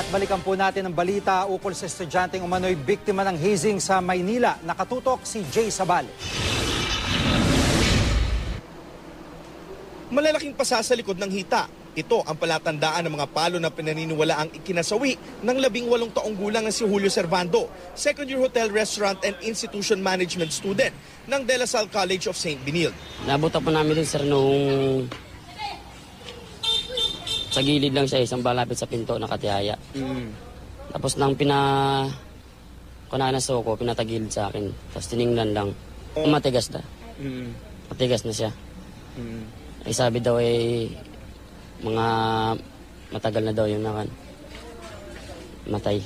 At balikan po natin ang balita ukol sa estudyanteng umano'y biktima ng hazing sa Maynila. Nakatutok si Jay Sabal. Malalaking pasa sa likod ng hita. Ito ang palatandaan ng mga palo na pinaniniwala ang ikinasawi ng labing walong taong gulang na si Julio Servando, second year hotel, restaurant and institution management student ng De La Salle College of St. Benilde. Nabuta po namin dun sir nung sa gilid lang siya, isang balapit sa pinto, nakatihaya. Tapos nang pina kunahan na soko, pinatagilid sa akin. Tapos tiningnan lang. Matigas na. Matigas na siya. Ay sabi daw eh, mga matagal na daw yung nakan. Matay.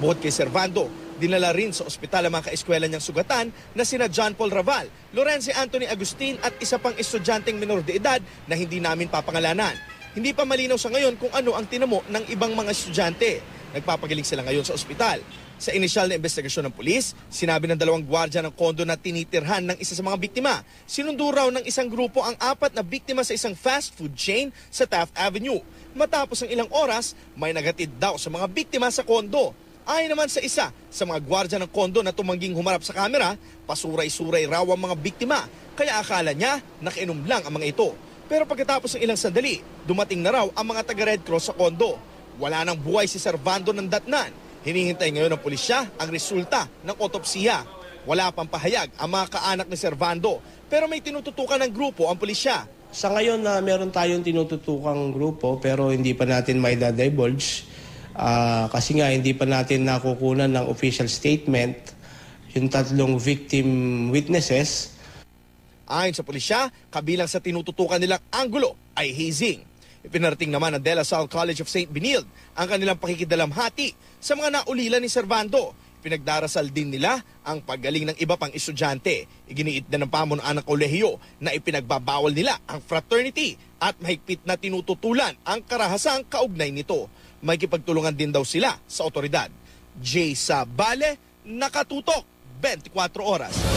Bukod kay Servando, dinala rin sa ospital ang mga kaeskwela niyang sugatan na sina John Paul Raval, Lorenzo Anthony Agustin at isa pang estudyanteng minor de edad na hindi namin papangalanan. Hindi pa malinaw sa ngayon kung ano ang tinamo ng ibang mga estudyante. Nagpapagaling sila ngayon sa ospital. Sa inisyal na investigasyon ng pulis, sinabi ng dalawang gwardya ng kondo na tinitirhan ng isa sa mga biktima. Sinundo raw ng isang grupo ang apat na biktima sa isang fast food chain sa Taft Avenue. Matapos ang ilang oras, may nagatid daw sa mga biktima sa kondo. Ayon naman sa isa sa mga gwardya ng kondo na tumangging humarap sa kamera, pasuray-suray raw ang mga biktima. Kaya akala niya nakainom lang ang mga ito. Pero pagkatapos ng ilang sandali, dumating na raw ang mga taga Red Cross sa kondo. Wala nang buhay si Servando ng datnan. Hinihintay ngayon ng pulisya ang resulta ng otopsiya. Wala pang pahayag ang mga kaanak ni Servando pero may tinututukan ng grupo ang pulisya. Sa ngayon na meron tayong tinututukang grupo pero hindi pa natin may divulge Ah, kasi nga hindi pa natin nakukunan ng official statement yung tatlong victim witnesses Ayon sa pulisya, kabilang sa tinututukan nilang anggulo ay hazing. Ipinarating naman ng De La Salle College of St. Benilde ang kanilang pakikidalamhati sa mga naulila ni Servando. Pinagdarasal din nila ang paggaling ng iba pang estudyante. Iginiit na ng pamunuan ng kolehiyo na ipinagbabawal nila ang fraternity at mahigpit na tinututulan ang karahasang kaugnay nito. May kipagtulungan din daw sila sa otoridad. Jay Sabale, nakatutok 24 oras.